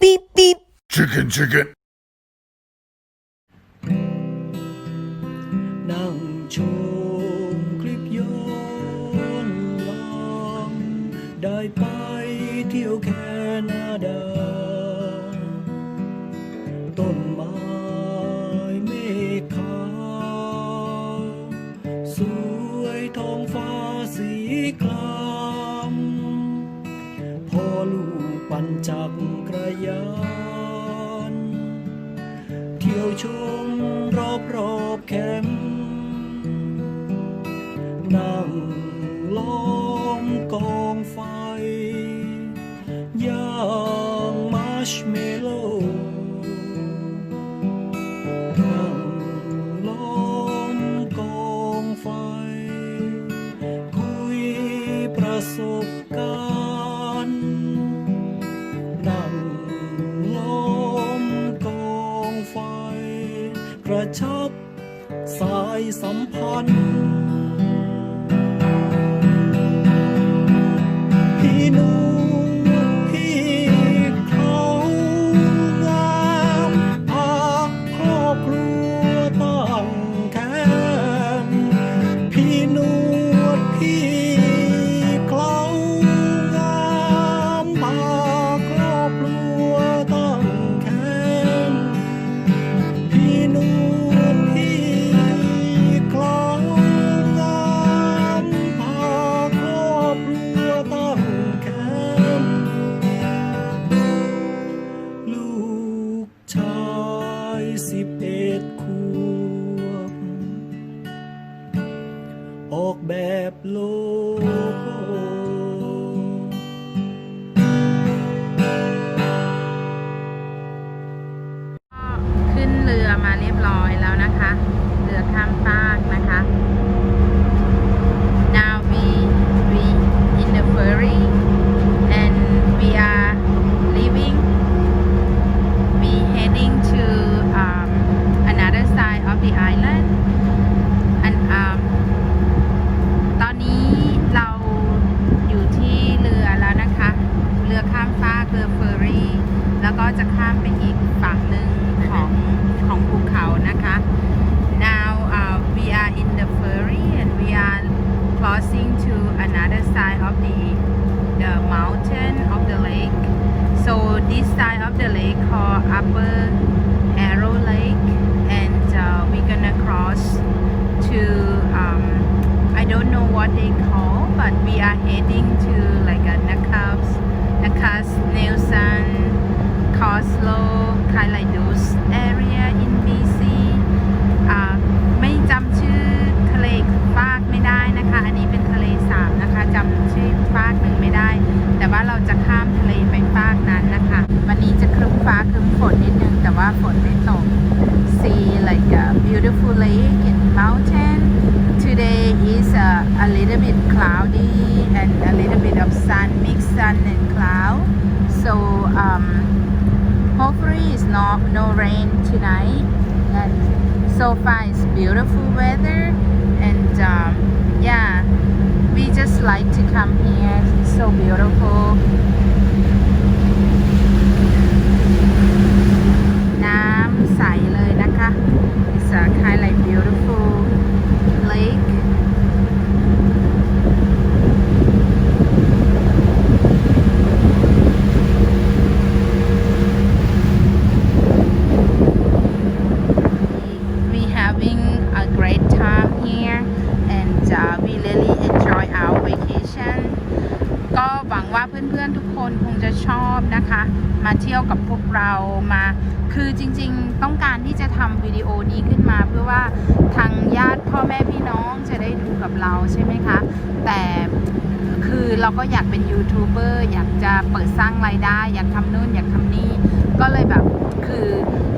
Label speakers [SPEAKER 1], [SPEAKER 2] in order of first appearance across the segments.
[SPEAKER 1] beep beep.
[SPEAKER 2] Chicken, chicken.
[SPEAKER 3] นั่งชมคลิปย้อนหลังได้ไปเที่ยวแคนาดา ต้นไม้เมฆขาวสวย ยสิบเอ็ดขวบ ออกแบบโลก
[SPEAKER 4] this side of the lake called upper arrow lake and uh, we're gonna cross to um, I don't know what they call but we are heading to like a Nakas Nakas Nelson Coslo Kailaidos area in BC อ่าไม่จำชื่อทะเลฟากไม่ได้นะคะ อันนี้เป็นทะเลสาบนะคะจำชื่อฟากหนึ่งไม่ได้ แต่ว่าเราจะข้ามทะเล ล uh, so beautiful น้ำใสเลยนะคะ it's a kind of like beautiful lake we having a great time here and uh, we really enjoy our vacation ก็ห ว่าเพื่อนๆทุกคนคงจะชอบนะคะ มาเที่ยวกับพวกเรามา คือจริงๆต้องการที่จะทำวิดีโอนี้ขึ้นมา เพื่อว่าทางญาติพ่อแม่พี่น้องจะได้ดูกับเราใช่ไหมคะ แต่คือเราก็อยากเป็นยูทูบเบอร์อยากจะเปิดสร้างรายได้ อยากทำนู่นอยากทำนี่ก็เลยแบบคือ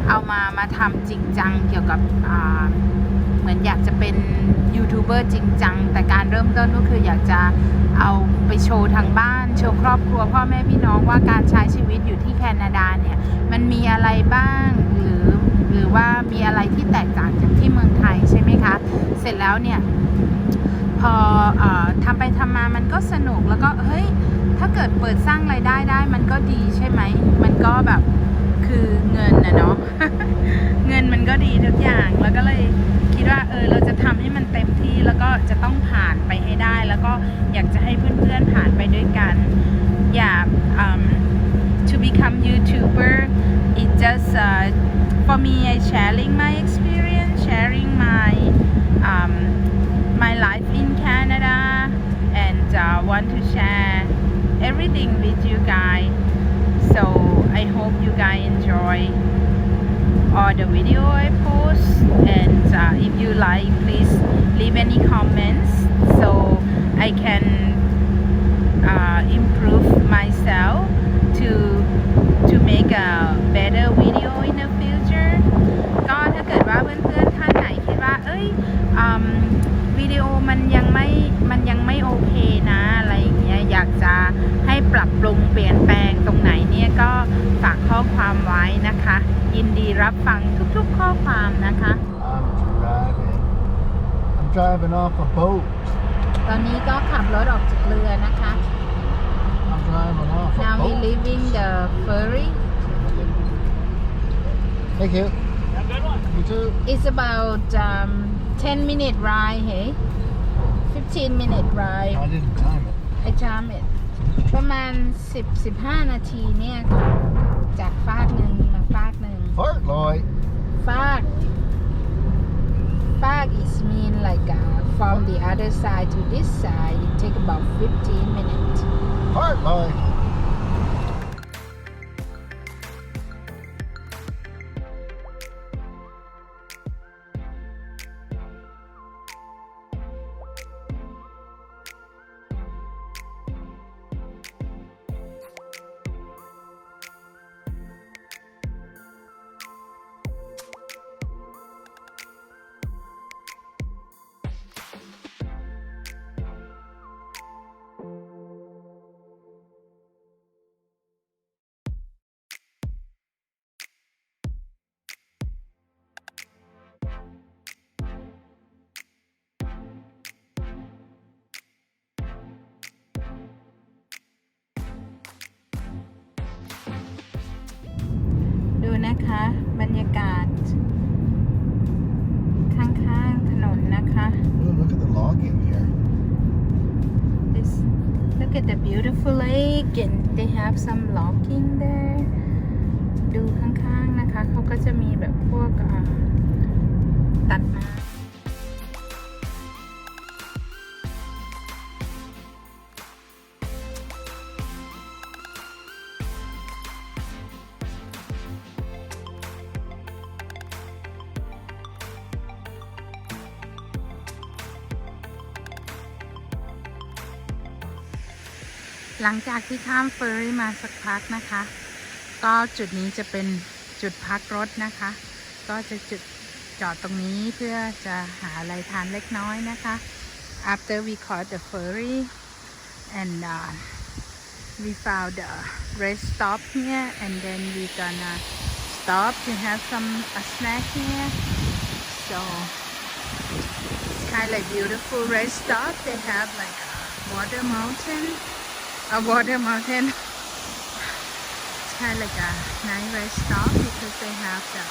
[SPEAKER 4] เอามามาทำจริงจังเกี่ยวกับอ่า เหมือนอยากจะเป็นยูทูบเบอร์จริงจัง แต่การเริ่มต้นก็คืออยากจะเอาไปโชว์ทางบ้าน โชว์ครอบครัวพ่อแม่พี่น้องว่าการใช้ชีวิตอยู่ที่แคนาดาเนี่ย มันมีอะไรบ้างหรือหรือว่ามีอะไรที่แตกต่างจากที่เมืองไทยใช่ไหมคะ เสร็จแล้วเนี่ย พออทำไปทำมามันก็สนุกแล้วก็เฮ้ยถ้าเกิดเปิดสร้างรายได้ได้ มันก็ดีใช่ไหม มันก็แบบ คือเงินนะเนาะเงินมันก็ดีทุกอย่างแล้วก็เลยคิดว่าเออเราจะทำให้มันเต็มที่แล้วก็จะต้องผ่านไปให้ได้ แล้วก็อยากจะให้เพื่อนๆผ่านไปด้วยกัน อยาก um, to become YouTuber it just uh, for me I sharing my experience sharing my um, my life in Canada and uh, want to share everything with you guys so I hope you guys enjoy all the video I post and uh, if you like please leave any comments so I can uh, improve myself to to make a better video in the future ก็ถ้าเกิดว่าเพื่อนๆท่านไหนคิดว่า เอ้ยอืมวิดีโอมันยังไม่ มันยังไม่โอเคนะ อะไรอย่างเงี้ยอยากจะให้ปรับปรุงเปลี่ยนแปลงตรงไหนเนี่ยก็ฝากข้อความไว้นะคะ ยินดีรับฟังทุกๆข้อความนะคะ
[SPEAKER 1] I'm driving. I'm driving off a boat.
[SPEAKER 4] ตอนนี้ก็ขับรถออกจากเรือนะคะ
[SPEAKER 1] I'm driving off a
[SPEAKER 4] now we
[SPEAKER 1] boat.
[SPEAKER 4] leaving the ferry
[SPEAKER 1] Thank you. You too.
[SPEAKER 4] It's about um, 10 minute ride hey 15 minute ride
[SPEAKER 1] I didn't time it.
[SPEAKER 4] I time it ประมาณ 10 15 นาทีเนี่ยค่ะจากฟากหนึ่งมาฟากหนึ่ง
[SPEAKER 1] Fart Lloyd.
[SPEAKER 4] ฟากฟาก is mean like uh, from the other side to this side it take about 15 minutes
[SPEAKER 1] Fart Lloyd.
[SPEAKER 4] นะคะ บรรยากาศ ข้างๆถนนนะคะ
[SPEAKER 1] Ooh, look at the log in here.
[SPEAKER 4] This look at the beautiful lake and they have some logging there ดูข้างๆนะคะ เขาก็จะมีแบบพวกอ่าตัดไม้ หลังจากที่ข้ามเฟอร์รี่มาสักพักนะคะ ก็จุดนี้จะเป็นจุดพักรถนะคะ ก็จะจุดจอดตรงนี้เพื่อจะหาอะไรทานเล็กน้อยนะคะ after we caught the ferry and uh, we found a rest stop here and then we gonna stop to have some a snack here so it's kind of like beautiful rest stop they have like a water mountain a water mountain. It's kind of like a nice rest stop because they have the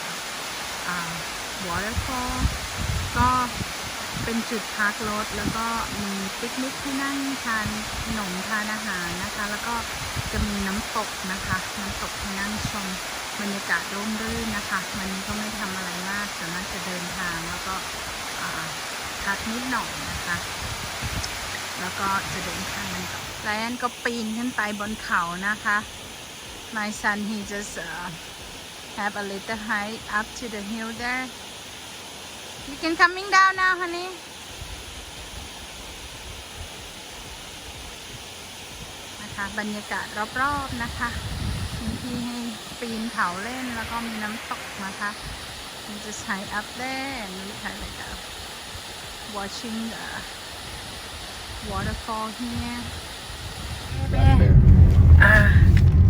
[SPEAKER 4] uh, waterfall ก็เป็นจุดพักรถแล้วก็มีปิกนิกที่นั่งทานขนมทานอาหารนะคะ แล้วก็จะมีน้ำตกนะคะ น้ำตกที่นั่งชมบรรยากาศร่มรื่นนะคะวันนี้ก็ไม่ทำอะไรมากส่นมากจะเดินทางแล้วก็พักนิดหน่อยนะคะ แล้วก็จะเดินทาง ไลออนก็ปีนขึ้นไปบนเขานะคะ My son he just uh, have a little hike up to the hill there You can coming down now honey นะคะบรรยากาศรอบๆนะคะมีที่ให้ปีนเขาเล่นแล้วก็มีน้ำตกนะคะ You just hike up there and we kind of like uh, watching the waterfall here อ่า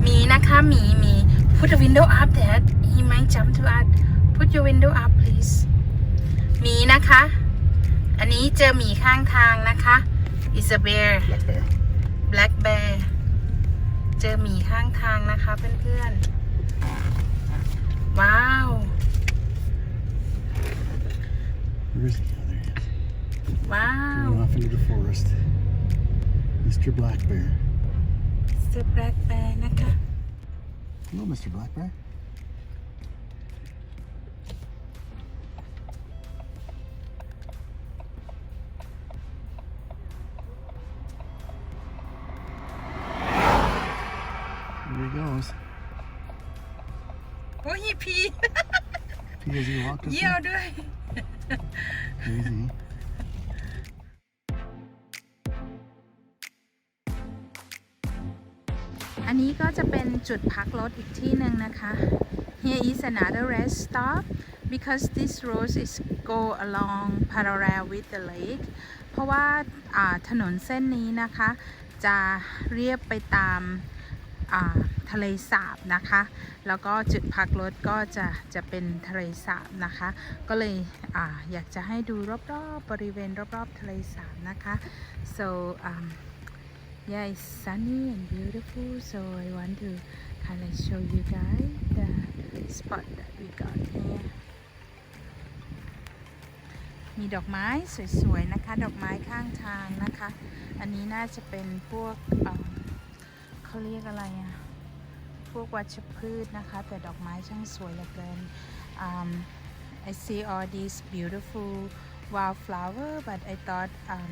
[SPEAKER 4] มีนะคะหมีหมี put the window up dad he might jump to us put your window up please หมีนะคะ อันนี้เจอหมีข้างทางนะคะ is a bear
[SPEAKER 1] Black bear.
[SPEAKER 4] black bear เจอหมีข้างทางนะคะเพื่อนๆ ว้าว
[SPEAKER 1] Where is he? Oh, there he is.
[SPEAKER 4] ว้าว
[SPEAKER 1] Going off into the forest. Mr. Black Bear.
[SPEAKER 4] เซอร์แบล็กแบร์นะคะ
[SPEAKER 1] Hello, Mr. Black Bear. Here he goes.
[SPEAKER 4] โอ้ยพี
[SPEAKER 1] He has he walked up
[SPEAKER 4] เยี่ยว
[SPEAKER 1] there?
[SPEAKER 4] ด้วย
[SPEAKER 1] Crazy.
[SPEAKER 4] อั นี้ก็จะเป็นจุดพักรถอีกที่หนึ่งนะคะ Here is another rest stop because this road is go along parallel with the lake เพราะว่าาถนนเส้นนี้นะคะ จะเรียบไปตามาทะเลสาบนะคะ แล้วก็จุดพักรถก็จะจะเป็นทะเลสาบนะคะ ก็เลยออยากจะให้ดูรอบๆบบริเวณรอบๆทะเลสาบนะคะ so um, yeah it's sunny and beautiful so I want to kind of show you guys the spot that we got here มีดอกไม้สวยๆนะคะ ดอกไม้ข้างทางนะคะ อันนี้น่าจะเป็นพวกเเขาเรียกอะไรอะพวกวัชพืชนะคะ แต่ดอกไม้ช่างสวยเหลือเกิน um, I see all these beautiful wildflower but I thought um,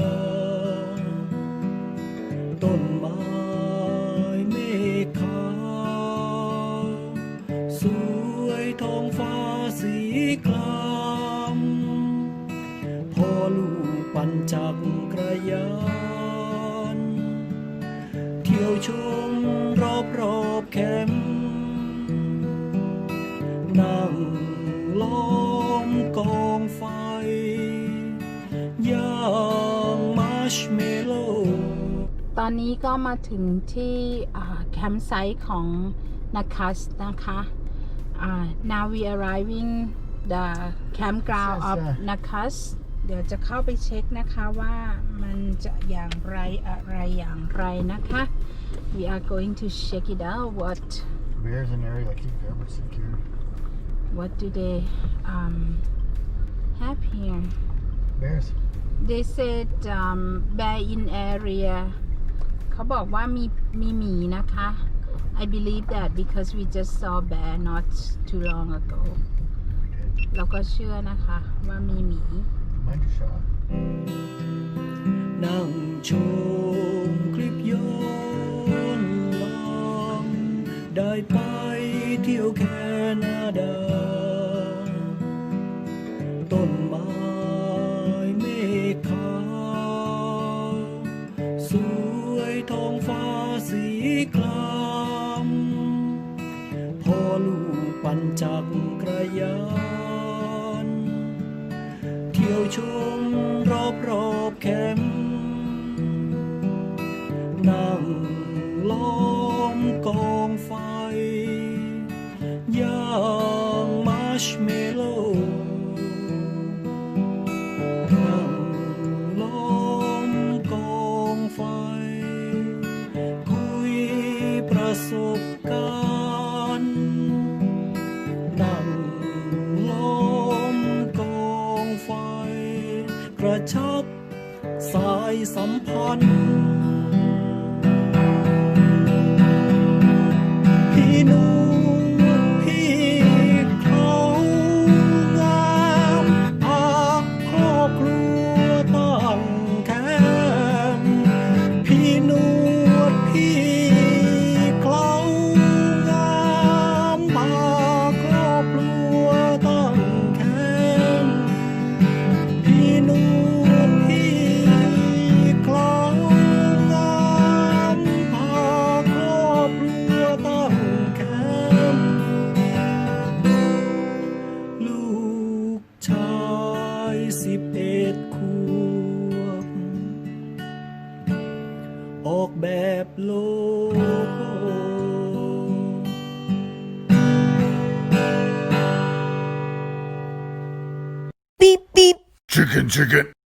[SPEAKER 3] ล้อมกองไฟย่างมาร์ชเมลโล่
[SPEAKER 4] ตอนนี้ก็มาถึงที่แคมป์ไซต์ของนัคัสนะคะ uh, now we arriving the campground of
[SPEAKER 1] Yes, sir.
[SPEAKER 4] Nakas เดี๋ยวจะเข้าไปเช็คนะคะว่ามันจะอย่างไรอะไรอย่างไรนะคะ we are going to check it out what
[SPEAKER 1] Bears an area like keep garbage secure.
[SPEAKER 4] what do they um, have here
[SPEAKER 1] Bears.
[SPEAKER 4] they said um, bear in area เขาบอกว่ามีมีหมีนะคะ I believe that because we just saw bear not too long ago เราก็เชื่อนะคะว่ามีหมี
[SPEAKER 1] Mind your shot.
[SPEAKER 3] นั่งชมคลิปย้อนหลังได้ไปเที่ยวแคนาดา
[SPEAKER 2] Chicken, chicken.